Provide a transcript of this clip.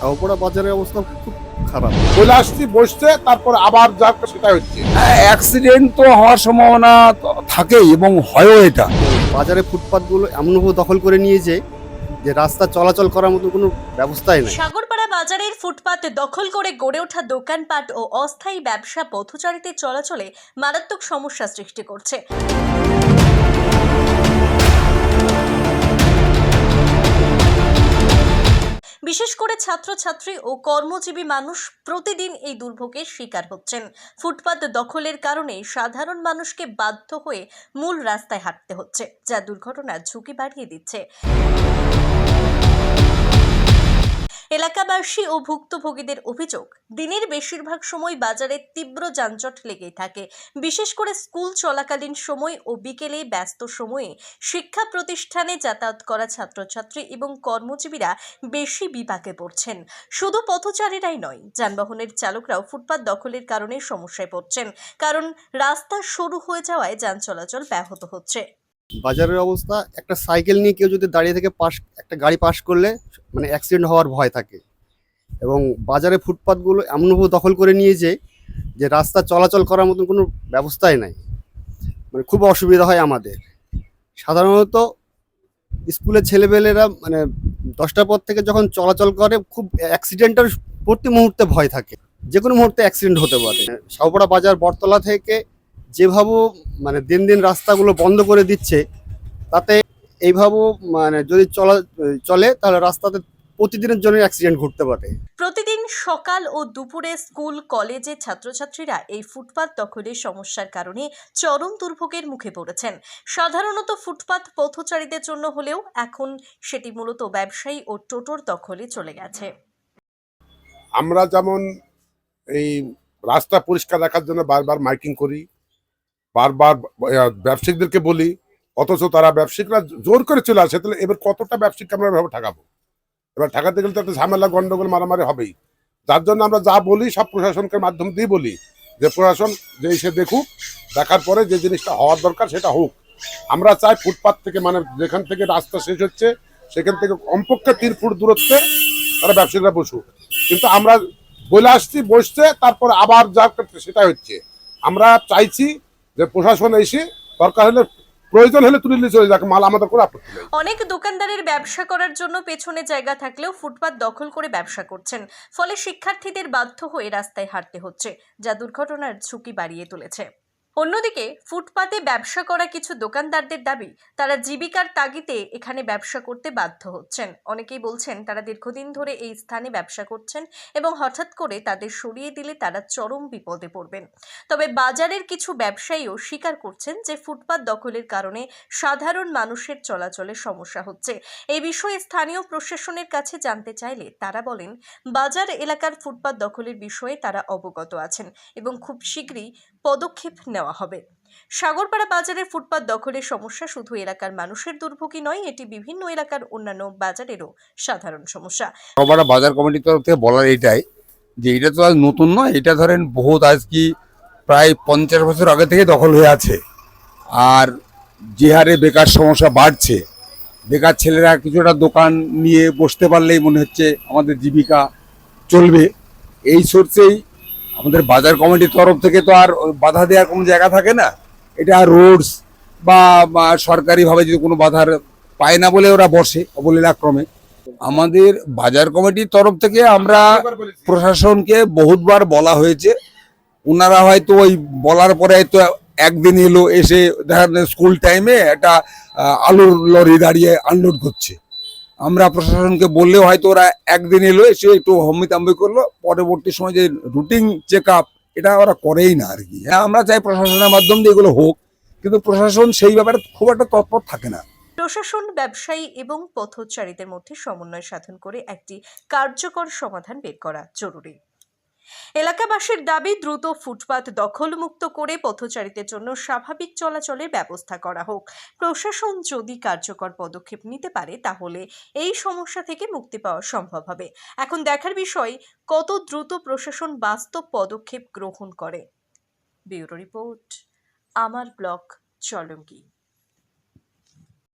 শাহপুরা বাজারের অবস্থা খুব খারাপ। চলে আসছি বসছে তারপর আবার যা সেটা হচ্ছে। অ্যাক্সিডেন্ট তো হওয়ার সম্ভাবনা তো থাকেই এবং হয়ও এটা। বাজারে ফুটপাতগুলো এমনভাবে দখল করে নিয়েছে যে রাস্তা চলাচল করার মতো কোনো ব্যবস্থাই নেই। সাগরপাড়া বাজারের ফুটপাত দখল করে গড়ে ওঠা দোকানপাট ও অস্থায়ী ব্যবসা পথচারীদের চলাচলে মারাত্মক সমস্যা সৃষ্টি করছে। বিশেষ করে ছাত্রছাত্রী ও কর্মজীবী মানুষ প্রতিদিন এই দুর্ভোগের শিকার হচ্ছেন। ফুটপাত দখলের কারণে সাধারণ মানুষকে বাধ্য হয়ে মূল রাস্তায় হাঁটতে হচ্ছে, যা দুর্ঘটনার ঝুঁকি বাড়িয়ে দিচ্ছে। এলাকাবাসী ও ভুক্তভোগীদের অভিযোগ, দিনের বেশিরভাগ সময় বাজারে তীব্র যানজট লেগেই থাকে। বিশেষ করে স্কুল চলাকালীন সময় ও বিকেলে ব্যস্ত সময়ে শিক্ষা প্রতিষ্ঠানে যাতায়াত করা ছাত্রছাত্রী এবং কর্মজীবীরা বেশি বিপাকে পড়ছেন। শুধু পথচারীরাই নয়, যানবাহনের চালকরাও ফুটপাত দখলের কারণে সমস্যায় পড়ছেন, কারণ রাস্তা সরু হয়ে যাওয়ায় যান চলাচল ব্যাহত হচ্ছে। বাজারের অবস্থা, একটা সাইকেল নিয়ে কেউ যদি দাঁড়িয়ে থেকে পাশ একটা গাড়ি পাস করলে মানে অ্যাক্সিডেন্ট হওয়ার ভয় থাকে। এবং বাজারে ফুটপাতগুলো এমনভাবে দখল করে নিয়েছে যে রাস্তা চলাচল করার মতন কোনো ব্যবস্থাই নাই। মানে খুব অসুবিধা হয় আমাদের। সাধারণত স্কুলের ছেলেপেলেরা মানে দশটার পর থেকে যখন চলাচল করে, খুব অ্যাক্সিডেন্টের প্রতি মুহূর্তে ভয় থাকে। যে কোনো মুহূর্তে অ্যাক্সিডেন্ট হতে পারে। শাহপাড়া বাজার বটতলা থেকে যেভাবে মানে দিন দিন রাস্তাগুলো বন্ধ করে দিচ্ছে তাতে এইভাবে মানে যদি চলা চলে তাহলে রাস্তাতে প্রতিদিনের জন্য অ্যাক্সিডেন্ট ঘটতে পারে। প্রতিদিন সকাল ও দুপুরে স্কুল কলেজে ছাত্রছাত্রীরা এই ফুটপাত দখলের সমস্যার কারণে চরম দুর্ভোগের মুখে পড়েছেন। সাধারণত ফুটপাত পথচারীদের জন্য হলেও এখন সেটি মূলত ব্যবসায়ী ও টোটোর দখলে চলে গেছে। আমরা যেমন এই রাস্তা পরিষ্কার রাখার জন্য বারবার মাইকিং করি বারবার ব্যবসায়িকদেরকে বলি, অথচ তারা ব্যবসায়িকরা জোর করে চলে আসে, তাহলে এবার কতটা ব্যবসায়িককে আমরা এভাবে ঠকাবো এবার ঠকাতে গেলে তো একটা ঝামেলা, গন্ডগোল, মারামারি হবেই। যার জন্য আমরা যা বলি, সব প্রশাসনকে মাধ্যম দিয়ে বলি। যে প্রশাসন যে এসে দেখুক, দেখার পরে যে জিনিসটা হওয়ার দরকার সেটা হোক। আমরা চাই ফুটপাত থেকে মানে যেখান থেকে রাস্তা শেষ হচ্ছে, সেখান থেকে কমপক্ষে তিন ফুট দূরত্বে তারা ব্যবসায়ীরা বসুক। কিন্তু আমরা বলে আসছি, বসছে, তারপর আবার যা সেটা হচ্ছে। আমরা চাইছি যে প্রশাসন এসে দরকার হলে, প্রয়োজন হলে তুলে নিয়ে চলে যাক, মাল আমাদের করে আপত্তি নেই। অনেক দোকানদারের ব্যবসা করার জন্য পেছনে জায়গা থাকলেও ফুটপাত দখল করে ব্যবসা করছেন। ফলে শিক্ষার্থীদের বাধ্য হয়ে রাস্তায় হাঁটতে হচ্ছে, যা দুর্ঘটনার ঝুঁকি বাড়িয়ে তুলেছে। অন্যদিকে, ফুটপাতে ব্যবসা করা কিছু দোকানদারদের দাবি, তারা জীবিকার তাগিদে এখানে ব্যবসা করতে বাধ্য হচ্ছেন। অনেকেই বলছেন তারা দীর্ঘদিন ধরে এই স্থানে ব্যবসা করছেন এবং হঠাৎ করে তাদের সরিয়ে দিলে তারা চরম বিপদে পড়বেন। তবে বাজারের কিছু ব্যবসায়ীও স্বীকার করছেন যে ফুটপাত দখলের কারণে সাধারণ মানুষের চলাচলে সমস্যা হচ্ছে। এই বিষয়ে স্থানীয় প্রশাসনের কাছে জানতে চাইলে তারা বলেন, বাজার এলাকার ফুটপাত দখলের বিষয়ে তারা অবগত আছেন এবং খুব শীঘ্রই পদক্ষেপ নেওয়া হবে। সাগরপাড়া বাজারের ফুটপাত দখলের সমস্যা শুধু এলাকার মানুষের দুর্ভোগী নয়, এটি বিভিন্ন এলাকার অন্যান্য বাজারেরও সাধারণ সমস্যা। সবার বাজার কমিটির তরফ থেকে বলার এটাই যে এটা তো আজ নতুন নয়, এটা ধরেন বহুত আজ কি প্রায় পঞ্চাশ বছর আগে থেকে দখল হয়ে আছে। আর যে হারে বেকার সমস্যা বাড়ছে, বেকার ছেলেরা কিছুটা দোকান নিয়ে বসতে পারলেই মনে হচ্ছে আমাদের জীবিকা চলবে। এই সোর্সেই আমাদের বাজার কমিটির তরফ থেকে তো আর বাধা দেওয়ার কোনো জায়গা থাকে না। এটা রোডস বা সরকারিভাবে যদি কোনো বাধার পায় না বলে ওরা বসে অবলীলাক্রমে। আমাদের বাজার কমিটির তরফ থেকে আমরা প্রশাসনকে বহুতবার বলা হয়েছে। ওনারা হয়তো ওই বলার পরে হয়তো একদিন এলো এসে দেখা স্কুল টাইমে একটা আলুর লরি দাঁড়িয়ে আনলোড করছে। আমরা প্রশাসনকে বললেও হয়তো ওরা একদিন এলো এসে একটু হম্বিতাম্বি করল। পরবর্তী সময় যে রুটিন চেক আপ এটা ওরা করেই না আর কি। হ্যাঁ আমরা চাই প্রশাসনের মাধ্যম দিয়ে এগুলো হোক, কিন্তু প্রশাসন সেই ব্যাপারে খুব একটা তৎপর থাকে না। প্রশাসন, ব্যবসায়ী এবং পথচারীদের মধ্যে সমন্বয় সাধন করে একটি কার্যকর সমাধান বের করা জরুরি। এলাকাবাসীর দাবি, দ্রুত ফুটপাত দখলমুক্ত করে পথচারীদের জন্য স্বাভাবিক চলাচলের ব্যবস্থা করা হোক। প্রশাসন যদি কার্যকর পদক্ষেপ নিতে পারে, তাহলে এই সমস্যা থেকে মুক্তি পাওয়া সম্ভব হবে। এখন দেখার বিষয়, কত দ্রুত প্রশাসন বাস্তব পদক্ষেপ গ্রহণ করে? ব্যুরো রিপোর্ট, আমার ব্লক চলঙ্গি